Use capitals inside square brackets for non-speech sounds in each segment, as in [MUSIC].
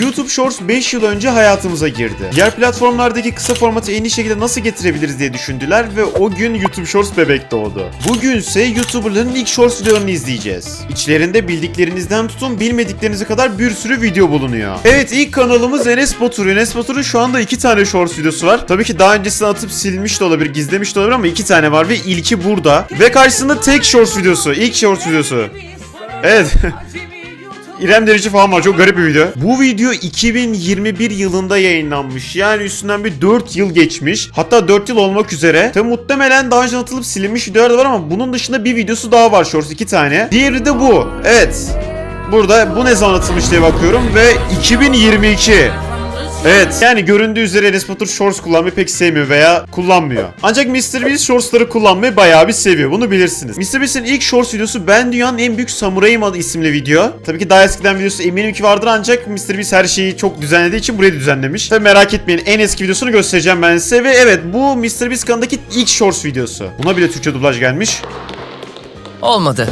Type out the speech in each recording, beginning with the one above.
YouTube Shorts 5 yıl önce hayatımıza girdi. Diğer platformlardaki kısa formatı en iyi şekilde nasıl getirebiliriz diye düşündüler ve o gün YouTube Shorts bebek doğdu. Bugünse YouTuberların ilk Shorts videolarını izleyeceğiz. İçlerinde bildiklerinizden tutun bilmediklerinize kadar bir sürü video bulunuyor. Evet ilk kanalımız Enes Batur. Enes Batur'un şu anda iki tane Shorts videosu var. Tabii ki daha öncesinde atıp silmiş de olabilir, gizlemiş de olabilir ama iki tane var ve ilki burada. Ve karşısında tek Shorts videosu, ilk Shorts videosu. Evet. [LAUGHS] İrem Derici falan var. Çok garip bir video. Bu video 2021 yılında yayınlanmış. Yani üstünden bir 4 yıl geçmiş. Hatta 4 yıl olmak üzere. Tabi muhtemelen daha önce atılıp silinmiş videolar da var ama bunun dışında bir videosu daha var Shorts. iki tane. Diğeri de bu. Evet. Burada bu ne zaman atılmış diye bakıyorum ve 2022. Evet yani göründüğü üzere Enes Batur Shorts kullanmayı pek sevmiyor veya kullanmıyor. Ancak MrBeast Shorts'ları kullanmayı bayağı bir seviyor bunu bilirsiniz. MrBeast'in ilk Shorts videosu Ben Dünyanın En Büyük Samurayım adı isimli video. Tabii ki daha eskiden videosu eminim ki vardır ancak MrBeast her şeyi çok düzenlediği için burayı düzenlemiş. Tabii merak etmeyin en eski videosunu göstereceğim ben size ve evet bu MrBeast kanalındaki ilk Shorts videosu. Buna bile Türkçe dublaj gelmiş. Olmadı.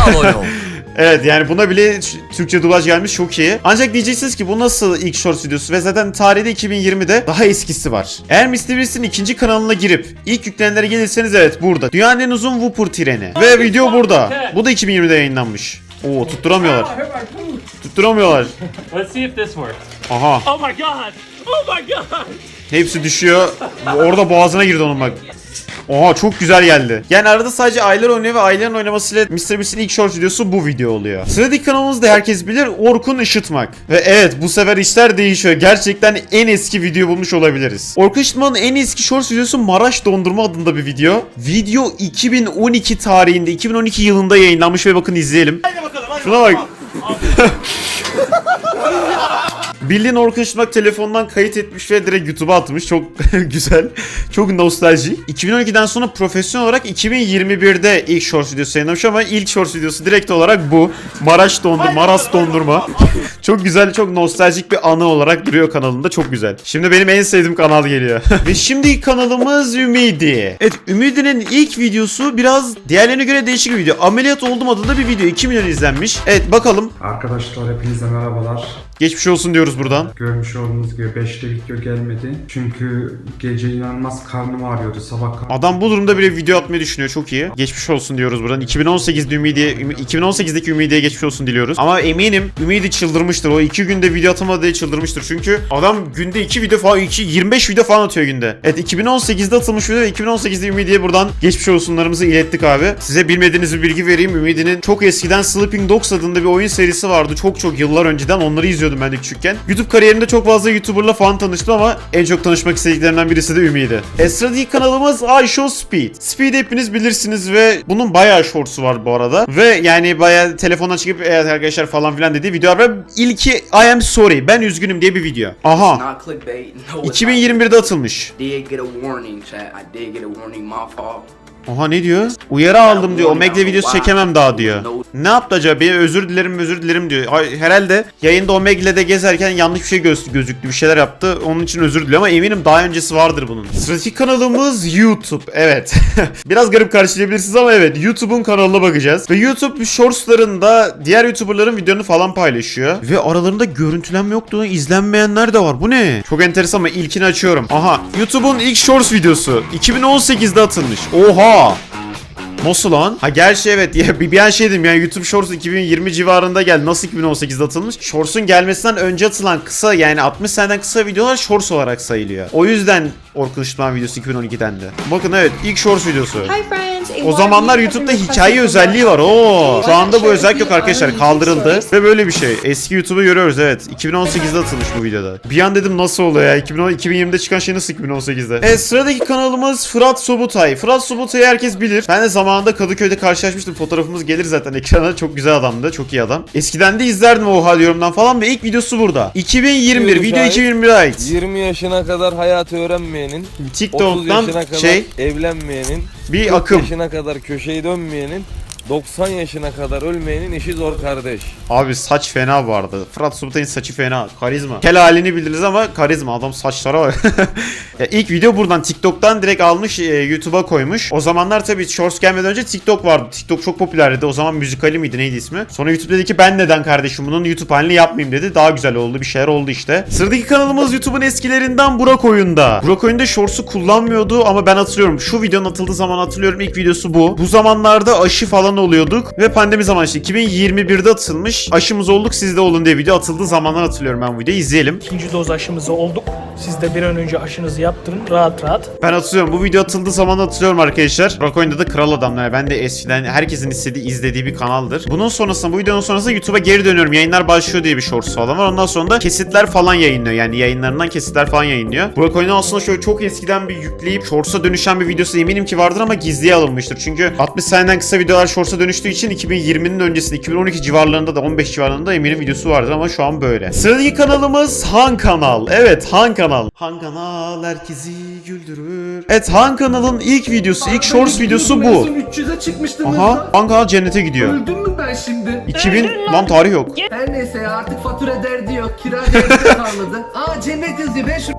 Abone ol. [LAUGHS] Evet yani buna bile Türkçe dublaj gelmiş çok iyi. Ancak diyeceksiniz ki bu nasıl ilk short videosu ve zaten tarihte 2020'de daha eskisi var. Eğer MrBeast'in ikinci kanalına girip ilk yüklenenlere gelirseniz evet burada. Dünyanın en uzun Whooper treni. Ve video burada. Bu da 2020'de yayınlanmış. Oo tutturamıyorlar. Tutturamıyorlar. Let's see if this works. Aha. Oh my god! Oh my god! Hepsi düşüyor. Orada boğazına girdi onun bak. Oha çok güzel geldi. Yani arada sadece aylar oynuyor ve ayların oynamasıyla MrBeast'in ilk short videosu bu video oluyor. Sıradaki kanalımızda herkes bilir Orkun Işıtmak. Ve evet bu sefer işler değişiyor. Gerçekten en eski video bulmuş olabiliriz. Orkun Işıtmak'ın en eski short videosu Maraş Dondurma adında bir video. Video 2012 tarihinde, 2012 yılında yayınlanmış ve bakın izleyelim. Şuna bak. [LAUGHS] Bildiğin Orkun Işıtmak telefondan kayıt etmiş ve direkt YouTube'a atmış. Çok [LAUGHS] güzel. Çok nostaljik. 2012'den sonra profesyonel olarak 2021'de ilk short videosu yayınlamış ama ilk short videosu direkt olarak bu. Maraş dondurma, Maras [LAUGHS] dondurma. çok güzel, çok nostaljik bir anı olarak duruyor kanalında. Çok güzel. Şimdi benim en sevdiğim kanal geliyor. [LAUGHS] ve şimdi kanalımız Ümidi. Evet, Ümidi'nin ilk videosu biraz diğerlerine göre değişik bir video. Ameliyat oldum adında bir video. 2 milyon izlenmiş. Evet bakalım. Arkadaşlar hepinize merhabalar. Geçmiş olsun diyoruz buradan. Görmüş olduğunuz gibi 5'te video gelmedi. Çünkü gece inanılmaz karnım ağrıyordu. Sabah kalktım. Adam bu durumda bile video atmayı düşünüyor. Çok iyi. Geçmiş olsun diyoruz buradan. 2018'de Ümidi'ye 2018'deki Ümidi'ye geçmiş olsun diliyoruz. Ama eminim Ümidi çıldırmıştır. O iki günde video atamadı diye çıldırmıştır. Çünkü adam günde 2 video falan 2 25 video falan atıyor günde. Evet 2018'de atılmış video ve 2018'de Ümidi'ye buradan geçmiş olsunlarımızı ilettik abi. Size bilmediğiniz bir bilgi vereyim. Ümidi'nin çok eskiden Sleeping Dogs adında bir oyun serisi vardı. Çok çok yıllar önceden. Onları izliyordum ben de küçükken. YouTube kariyerinde çok fazla YouTuber'la falan tanıştım ama en çok tanışmak istediklerimden birisi de Ümidi. Esra'daki kanalımız I Show Speed. Speed hepiniz bilirsiniz ve bunun bayağı shorts'u var bu arada. Ve yani bayağı telefondan çıkıp evet arkadaşlar falan filan dediği videolar var. İlki I am sorry ben üzgünüm diye bir video. Aha. Not clickbait. No, it's 2021'de atılmış. Oha ne diyor? Uyarı aldım diyor. Omegle videosu çekemem daha diyor. Ne yaptı acaba? Bir özür dilerim özür dilerim diyor. Herhalde yayında Omegle'de gezerken yanlış bir şey göz gözüktü. Bir şeyler yaptı. Onun için özür diliyor ama eminim daha öncesi vardır bunun. Sıradaki kanalımız YouTube. Evet. [LAUGHS] Biraz garip karşılayabilirsiniz ama evet. YouTube'un kanalına bakacağız. Ve YouTube shortslarında diğer YouTuber'ların videolarını falan paylaşıyor. Ve aralarında görüntülenme yoktu. İzlenmeyenler de var. Bu ne? Çok enteresan ama ilkini açıyorum. Aha. YouTube'un ilk shorts videosu. 2018'de atılmış. Oha. Nasıl lan? Ha gerçi evet [LAUGHS] ya bir, bir an şey dedim yani YouTube Shorts 2020 civarında geldi. Nasıl 2018'de atılmış? Shorts'un gelmesinden önce atılan kısa yani 60 saniyeden kısa videolar Shorts olarak sayılıyor. O yüzden Orkun Işıtman videosu 2012'dendi. Bakın evet ilk Shorts videosu. Hi friends. O zamanlar YouTube'da hikaye özelliği var. Oo. Şu anda bu özellik yok arkadaşlar. Kaldırıldı. Ve böyle bir şey. Eski YouTube'u görüyoruz evet. 2018'de atılmış bu videoda. Bir an dedim nasıl oluyor ya? 2010 2020'de çıkan şey nasıl 2018'de? Evet sıradaki kanalımız Fırat Sobutay. Fırat Sobutay'ı herkes bilir. Ben de zamanında Kadıköy'de karşılaşmıştım. Fotoğrafımız gelir zaten ekrana. Çok güzel adamdı. Çok iyi adam. Eskiden de izlerdim oha diyorumdan falan ve ilk videosu burada. 2021. Buyurun Video şahit. 2021'e ait. 20 yaşına kadar hayatı öğrenmeyenin, 30 TikTok'tan yaşına kadar şey evlenmeyenin, bir 40 akım. Yaşına kadar köşeyi dönmeyenin 90 yaşına kadar ölmeyenin işi zor kardeş. Abi saç fena vardı. Fırat Sultan'ın saçı fena. Karizma. Kel halini biliriz ama karizma. Adam saçlara bak. [LAUGHS] ya ilk video buradan TikTok'tan direkt almış e, YouTube'a koymuş. O zamanlar tabii Shorts gelmeden önce TikTok vardı. TikTok çok popülerdi. O zaman müzikali miydi neydi ismi? Sonra YouTube dedi ki ben neden kardeşim bunun YouTube halini yapmayayım dedi. Daha güzel oldu. Bir şeyler oldu işte. Sıradaki kanalımız YouTube'un eskilerinden Burak Oyun'da. Burak Oyun'da Shorts'u kullanmıyordu ama ben hatırlıyorum. Şu videonun atıldığı zaman hatırlıyorum. İlk videosu bu. Bu zamanlarda aşı falan oluyorduk ve pandemi zamanı işte 2021'de atılmış. Aşımız olduk siz de olun diye video atıldığı zamanlar hatırlıyorum ben bu videoyu. izleyelim. İkinci doz aşımızı olduk. Siz de bir an önce aşınızı yaptırın rahat rahat. Ben hatırlıyorum. Bu video atıldığı zaman hatırlıyorum arkadaşlar. Oyun'da da kral adamlar. Ben de eskiden herkesin istediği, izlediği bir kanaldır. Bunun sonrasında bu videonun sonrasında YouTube'a geri dönüyorum. Yayınlar başlıyor diye bir shorts falan var. Ondan sonra da kesitler falan yayınlıyor. Yani yayınlarından kesitler falan yayınlıyor. Oyun'u aslında şöyle çok eskiden bir yükleyip shorts'a dönüşen bir videosu eminim ki vardır ama gizliye alınmıştır. Çünkü 60 saniyeden kısa videolar shorts'a dönüştüğü için 2020'nin öncesinde 2012 civarlarında da 15 civarlarında eminim videosu vardır ama şu an böyle. Sıradaki kanalımız Han Kanal. Evet Han Kanal. Han Kanal herkesi güldürür. Evet Han Kanal'ın ilk videosu, ilk shorts videosu bu. 300'e çıkmıştım Aha Han Kanal cennete gidiyor. Öldüm mü ben şimdi? 2000 lan tarih yok. Her neyse ya artık fatura derdi yok. Kira derdi kalmadı. [LAUGHS] Aa cennet yazıyor. Ben şu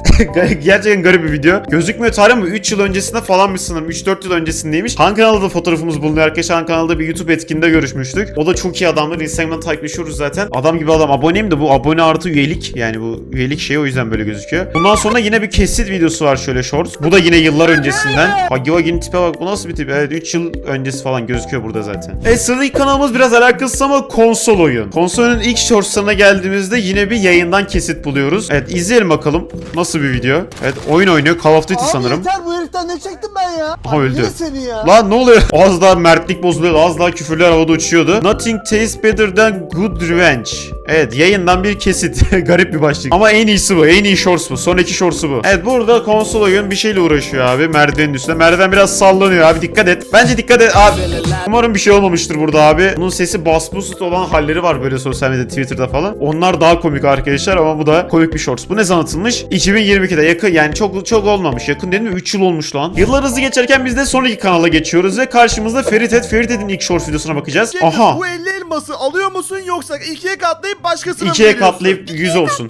Gerçekten garip bir video. Gözükmüyor tarih ama 3 yıl öncesinde falan bir sanırım. 3-4 yıl öncesindeymiş. Han kanalda da fotoğrafımız bulunuyor arkadaşlar. Han kanalda bir YouTube etkinliğinde görüşmüştük. O da çok iyi adamdır. Instagram'dan takipleşiyoruz zaten. Adam gibi adam. Aboneyim de bu abone artı üyelik. Yani bu üyelik şey o yüzden böyle gözüküyor. Bundan sonra yine bir kesit videosu var şöyle shorts. Bu da yine yıllar öncesinden. Hagi Wagi'nin tipe bak. Bu nasıl bir tip? Evet 3 yıl öncesi falan gözüküyor burada zaten. E sıradaki kanalımız biraz alakasız ama konsol oyun. Konsol oyunun ilk shortslarına geldiğimizde yine bir yayından kesit buluyoruz. Evet izleyelim bakalım. Nasıl bir video? Evet oyun oynuyor. Call of Duty sanırım. yeter bu heriften ne çektim ben ya? Aha, öldü. Seni ya? Lan ne oluyor? Az daha mertlik bozuluyordu. Daha küfürler havada uçuyordu. Nothing tastes better than good revenge. Evet yayından bir kesit. [LAUGHS] Garip bir başlık. Ama en iyisi bu. En iyi shorts bu. Son iki shorts'u bu. Evet burada konsol oyun bir şeyle uğraşıyor abi. Merdivenin üstünde. Merdiven biraz sallanıyor abi. Dikkat et. Bence dikkat et abi. Umarım bir şey olmamıştır burada abi. Bunun sesi bas boost olan halleri var böyle sosyal medyada Twitter'da falan. Onlar daha komik arkadaşlar ama bu da komik bir shorts. Bu ne zaman atılmış? 2022'de yakın yani çok çok olmamış. Yakın dedim mi? 3 yıl olmuş lan. Yıllar hızlı geçerken biz de sonraki kanala geçiyoruz ve karşımızda Ferit et. Ferit Ed'in ilk shorts videosuna bakacağız. Aha. Bu 50 elması alıyor musun yoksa ikiye katlayıp başkasına mı İkiye veriyorsun? katlayıp 100 olsun.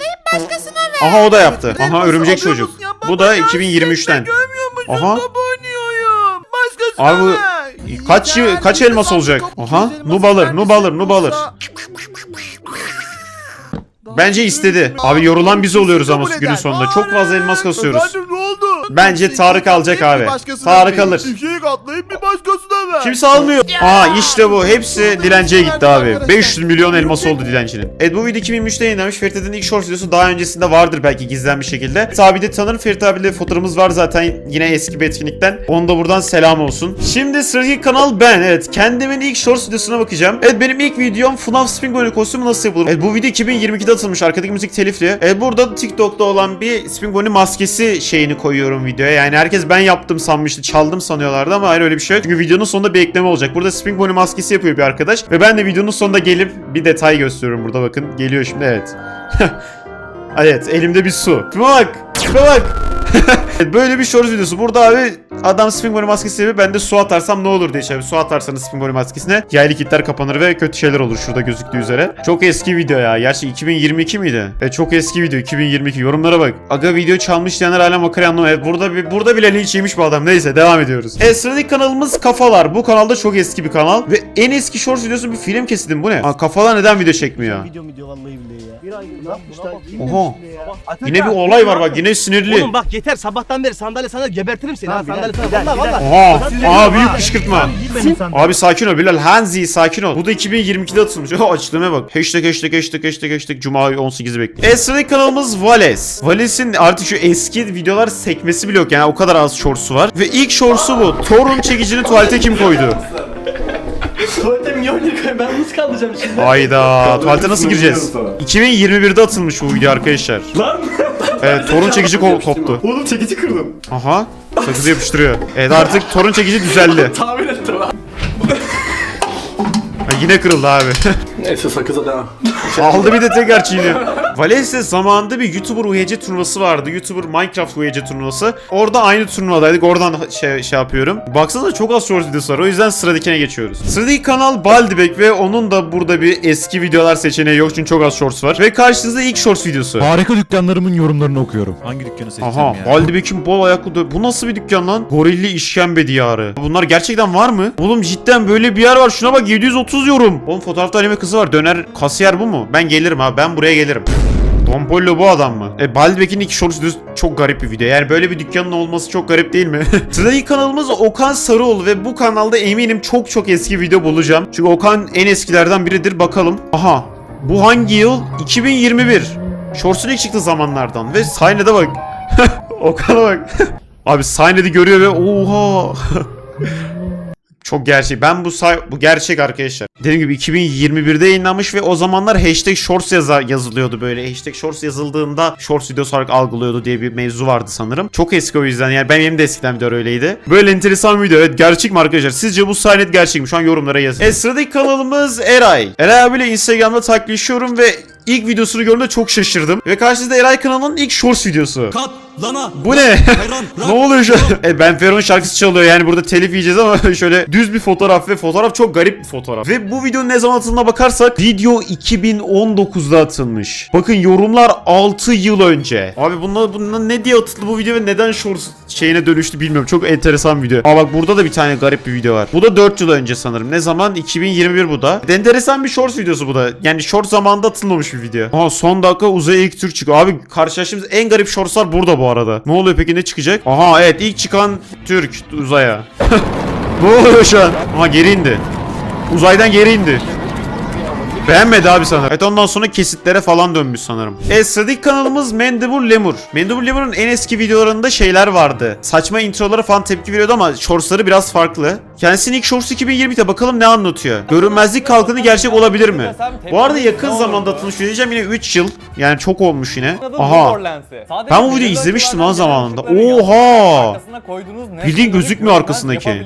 Aha o da yaptı. Aha örümcek çocuk. Bu da 2023'ten. Görmüyor musun? Aha. Top oynuyorum. Başkasına Abi bu ver. kaç yıl- kaç elmas olacak? Aha, noob alır, noob alır, noob alır. Bence istedi. Abi yorulan biz oluyoruz ama günün sonunda. Çok fazla elmas kasıyoruz. Bence Tarık alacak abi. Tarık alır. İkiye katlayıp bir başkasına ver. Kimse almıyor. Aa işte bu. Hepsi dilenciye gitti abi. 500 milyon elması oldu dilencinin. Evet bu video 2023'te yayınlanmış. Ferit Ed'in ilk short videosu daha öncesinde vardır belki gizlenmiş şekilde. Ferit abi de tanırım. Ferit abiyle fotoğrafımız var zaten yine eski bir etkinlikten. Onu da buradan selam olsun. Şimdi sıradaki kanal ben. Evet kendimin ilk short videosuna bakacağım. Evet benim ilk videom FNAF Spring Bonnie kostümü nasıl yapılır? Evet bu video 2022'de atılmış. Arkadaki müzik telifli. Evet burada TikTok'ta olan bir Spring Bonnie maskesi şeyini koyuyorum videoya. Yani herkes ben yaptım sanmıştı. Çaldım sanıyorlardı ama hayır öyle bir şey yok. Çünkü videonun sonunda bir ekleme olacak. Burada Spring Bonnie maskesi yapıyor bir arkadaş. Ve ben de videonun sonunda gelip bir detay gösteriyorum burada bakın. Geliyor şimdi evet. [LAUGHS] evet elimde bir su. Tipe bak. Tipe bak. Evet, [LAUGHS] Böyle bir short videosu. Burada abi adam Spring Bonnie maskesi yapıyor. Ben de su atarsam ne olur diye şey. Su atarsanız Spring Bonnie maskesine yaylı kitler kapanır ve kötü şeyler olur şurada gözüktüğü üzere. Çok eski video ya. Gerçi 2022 miydi? E çok eski video 2022. Yorumlara bak. Aga video çalmış diyenler hala makara anlamıyor. Evet, burada bir burada bile linç yemiş bu adam. Neyse devam ediyoruz. Evet sıradaki kanalımız Kafalar. Bu kanalda çok eski bir kanal ve en eski short videosu bir film kesidim. Bu ne? Aa, Kafalar neden video çekmiyor? Video video vallahi billahi ya. Bir ay ne yapmışlar? Oha. Yine bir olay var bak. Yine sinirli. Oğlum bak yeter sabahtan beri sandalye sana gebertirim seni ha sandalye sana valla valla. Oha. Aa büyük kışkırtma. Abi sakin ol Bilal. Hanzi sakin ol. Bu da 2022'de atılmış. Oh açıklamaya bak. Hashtag hashtag hashtag hashtag hashtag Cuma 18'i bekliyor. E sıradaki kanalımız Vales. Vales'in artık şu eski videolar sekmesi bile yok yani o kadar az shorts'u var. Ve ilk shorts'u bu. Torun çekicini tuvalete kim koydu? Tuvalete milyon lira ben nasıl kalacağım şimdi? Hayda. Tuvalete nasıl gireceğiz? 2021'de atılmış bu video arkadaşlar. Lan Evet torun çekici ko- koptu. oğlum çekici kırdım. Aha. Sakızı yapıştırıyor. Evet artık torun çekici düzeldi. [LAUGHS] Tahmin ettim lan. Ha, yine kırıldı abi. Neyse sakıza devam. Aldı bir de tekrar çiğniyor. Vales'te zamanında bir YouTuber UHC turnuvası vardı. YouTuber Minecraft UHC turnuvası. Orada aynı turnuvadaydık. Oradan şey, şey yapıyorum. Baksanıza çok az short videosu var. O yüzden sıradakine geçiyoruz. Sıradaki kanal Baldibek ve onun da burada bir eski videolar seçeneği yok çünkü çok az shorts var. Ve karşınızda ilk shorts videosu. Harika dükkanlarımın yorumlarını okuyorum. Hangi dükkanı seçeceğim Aha, ya? Baldibek'in bol ayaklı dö- Bu nasıl bir dükkan lan? Gorilli işkembe diyarı. Bunlar gerçekten var mı? Oğlum cidden böyle bir yer var. Şuna bak 730 yorum. Oğlum fotoğrafta anime kızı var. Döner kasiyer bu mu? Ben gelirim abi. Ben buraya gelirim. Don Pollo bu adam mı? E Baldibek'in iki videosu çok garip bir video. Yani böyle bir dükkanın olması çok garip değil mi? [LAUGHS] Sıradaki kanalımız Okan Sarıoğlu ve bu kanalda eminim çok çok eski video bulacağım. Çünkü Okan en eskilerden biridir. Bakalım. Aha. Bu hangi yıl? 2021. Shorts'un ilk çıktığı zamanlardan. Ve sahnede bak. [LAUGHS] Okan'a bak. [LAUGHS] Abi sahnede görüyor ve oha. Çok gerçek. Ben bu say bu gerçek arkadaşlar. Dediğim gibi 2021'de yayınlanmış ve o zamanlar hashtag shorts yaza yazılıyordu böyle. Hashtag shorts yazıldığında shorts videosu olarak algılıyordu diye bir mevzu vardı sanırım. Çok eski o yüzden yani ben benim de eskiden video öyleydi. Böyle enteresan bir video. Evet gerçek mi arkadaşlar? Sizce bu sahne gerçek mi? Şu an yorumlara yazın. Evet sıradaki kanalımız Eray. Eray abiyle Instagram'da takipleşiyorum ve ilk videosunu gördüğümde çok şaşırdım. Ve karşınızda Eray kanalının ilk shorts videosu. Lana. Bu ne? [LAUGHS] ne oluyor şu? E, ben Ferron şarkısı çalıyor yani burada telif yiyeceğiz ama [LAUGHS] şöyle düz bir fotoğraf ve fotoğraf çok garip bir fotoğraf. Ve bu videonun ne zaman atıldığına bakarsak video 2019'da atılmış. Bakın yorumlar 6 yıl önce. Abi bunlar, bunlar ne diye atıldı bu video ve neden shorts şeyine dönüştü bilmiyorum. Çok enteresan bir video. Aa bak burada da bir tane garip bir video var. Bu da 4 yıl önce sanırım. Ne zaman? 2021 bu da. Enteresan bir shorts videosu bu da. Yani short zamanında atılmamış bir video. Aa son dakika uzaya ilk Türk çıkıyor. Abi karşılaştığımız en garip shortslar burada bu arada. Ne oluyor peki ne çıkacak? Aha evet ilk çıkan Türk uzaya. [LAUGHS] ne oluyor şu an? Ama geri indi. Uzaydan geri indi. Beğenmedi abi sanırım. Evet ondan sonra kesitlere falan dönmüş sanırım. Evet sıradaki kanalımız Mendebur Lemur. Mendebur Lemur'un en eski videolarında şeyler vardı. Saçma introlara falan tepki veriyordu ama shortsları biraz farklı. Kendisinin ilk shorts 2020'de bakalım ne anlatıyor. Görünmezlik kalkanı gerçek olabilir mi? Bu arada yakın zamanda tanışıyor diyeceğim yine 3 yıl. Yani çok olmuş yine. Aha. Ben bu videoyu izlemiştim lan zamanında. Oha! Bildiğin gözükmüyor arkasındaki.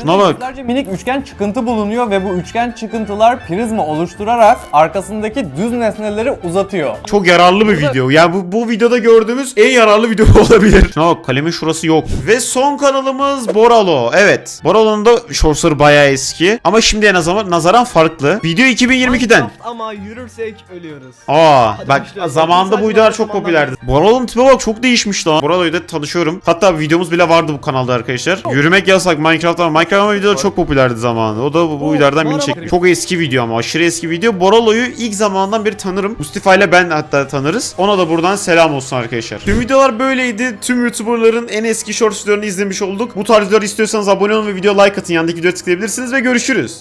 Şuna bak. Minik üçgen çıkıntı bulunuyor ve bu üçgen çıkıntılar prizma oluşturarak arkasındaki düz nesneleri uzatıyor. Çok yararlı bir video. Yani bu, bu videoda gördüğümüz en yararlı video [LAUGHS] olabilir. Şuna bak kalemin şurası yok. Ve son kanalımız Boralo. Evet. Boralo'nun da shortsları bayağı eski. Ama şimdiye nazaran, nazaran farklı. Video 2022'den. Ama yürürsek ölüyoruz. Aa Hadi bak başlayalım. zamanında bu videolar çok popülerdi. Boralo'nun tipe bak çok değişmiş lan. Boralo'yu da tanışıyorum. Hatta videomuz bile vardı bu kanalda arkadaşlar. Yürümek yasak Minecraft ama Minecraft ama videolar çok popülerdi zamanında. O da bu, bu videolardan birini çekti. Çok eski video ama aşırı eski video. Boralo'yu ilk zamandan beri tanırım. Mustafa ile ben hatta tanırız. Ona da buradan selam olsun arkadaşlar. Tüm videolar böyleydi. Tüm YouTuber'ların en eski shorts videolarını izlemiş olduk. Bu tarz videolar istiyorsanız abone olun ve video like atın. Yandaki videoya tıklayabilirsiniz ve görüşürüz.